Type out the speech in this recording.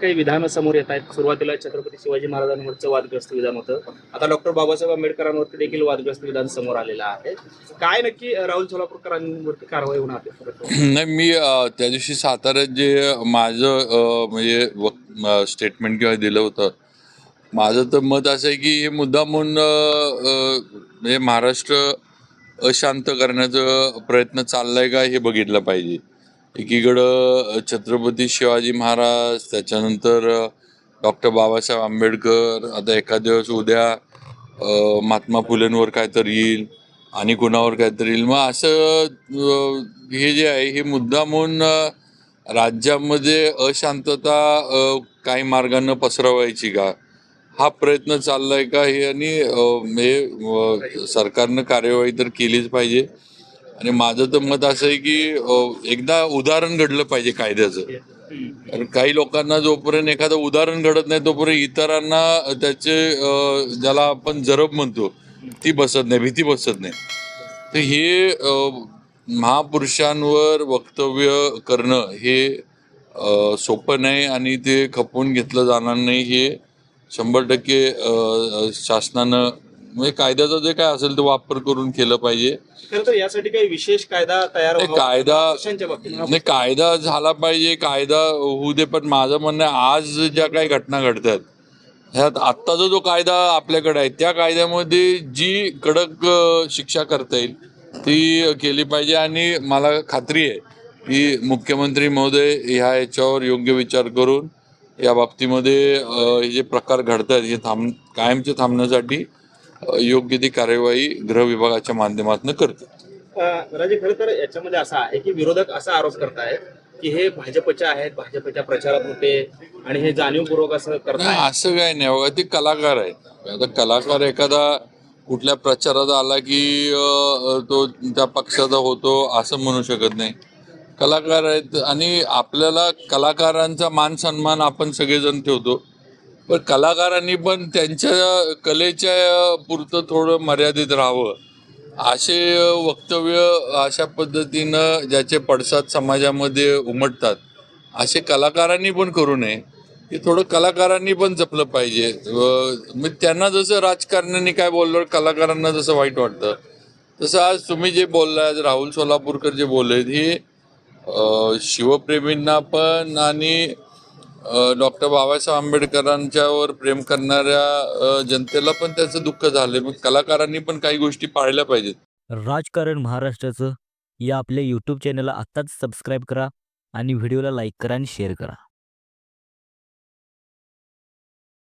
काही विधानं समोर येत आहेत. सुरुवातीला छत्रपती शिवाजी महाराजांवरचं वादग्रस्त विधान होतं. आता डॉक्टर बाबासाहेब आंबेडकरांवरती देखील वादग्रस्त विधान समोर आलेलं आहे. काय नक्की राहुल सोलापूरकरांवरती कारवाई होणार नाही मी त्या दिवशी साताऱ्यात जे माझं म्हणजे स्टेटमेंट किंवा दिलं होतं माझं तर मत असं आहे की हे मुद्दा म्हणून म्हणजे महाराष्ट्र अशांत करण्याचा प्रयत्न चाललाय का हे बघितलं पाहिजे. एकीकडं छत्रपती शिवाजी महाराज त्याच्यानंतर डॉक्टर बाबासाहेब आंबेडकर आता एखाद्या दिवस उद्या महात्मा फुलेंवर काहीतरी येईल आणि कुणावर काहीतरी येईल. मग असं हे जे आहे हे मुद्दामून अ, राज्यामध्ये अशांतता काही मार्गानं पसरवायची का? हा प्रयत्न चाललाय का? हे आणि हे सरकारनं कार्यवाही तर केलीच पाहिजे. आणि माझं तर मत असं आहे की एकदा उदाहरण घडलं पाहिजे कायद्याचं. कारण काही लोकांना जोपर्यंत एखादं उदाहरण घडत नाही तोपर्यंत इतरांना त्याचे ज्याला आपण जरब म्हणतो ती बसत नाही भीती बसत नाही. तर हे महापुरुषांवर वक्तव्य करणं हे सोपं नाही आणि ते खपवून घेतलं जाणार नाही हे शंभर टक्के शासनानं म्हणजे कायद्याचा जे काय असेल ते वापर करून केलं पाहिजे. खरं तर यासाठी काही विशेष कायदा तयार नाही, व्हावा कायदा- पक्षांच्या बाबतीत. नाही कायदा झाला पाहिजे कायदा होऊ दे पण माझं म्हणणं आहे, आज ज्या काही घटना घडतात ह्यात आत्ताचा जो कायदा आपल्याकडे आहे त्या कायद्यामध्ये जी कडक अ, शिक्षा करता येईल ती केली पाहिजे. आणि मला खात्री आहे की मुख्यमंत्री महोदय ह्या याच्यावर योग्य विचार करून या बाबतीमध्ये अ, हे जे प्रकार घडतात हे थांब कायमचे थांबण्यासाठी योग्य ती कार्यवाही गृह विभागाच्या माध्यमातून करते. राजे खरं तर याच्यामध्ये असा आहे की विरोधक असा आरोप करतायत की हे भाजपचे आहेत भाजपच्या प्रचारात होते आणि हे जाणीवपूर्वक असं नाही करताय असं काय नाही. बघा ते कलाकार आहेत. आता कलाकार एखादा कुठल्या प्रचारात आला की अं, तो त्या पक्षाचा होतो असं म्हणू शकत नाही. कलाकार आहेत आणि आपल्याला कलाकारांचा मान सन्मान आपण सगळेजण ठेवतो. पण कलाकारांनी पण त्यांच्या कलेच्या पुरतं थोडं मर्यादित राहावं. असे वक्तव्य अशा पद्धतीनं ज्याचे पडसाद समाजामध्ये उमटतात असे कलाकारांनी पण करू नये. हे थोडं कलाकारांनी पण जपलं पाहिजे. मग त्यांना जसं राजकारण्यांनी काय बोललं कलाकारांना जसं वाईट वाटतं तसं आज तुम्ही जे बोललाय आज राहुल सोलापूरकर जे बोललेत हे शिवप्रेमींना पण आणि डॉक्टर बाबासाहेब आंबेडकरांच्यावर प्रेम करणाऱ्या जनतेला पण त्याचं दुःख झालंय. मग कलाकारांनी पण काही गोष्टी पाळल्या पाहिजेत. राजकारण महाराष्ट्राचं या आपल्या यूट्यूब चॅनलला आत्ताच सबस्क्राईब करा आणि व्हिडिओला लाईक करा आणि शेअर करा.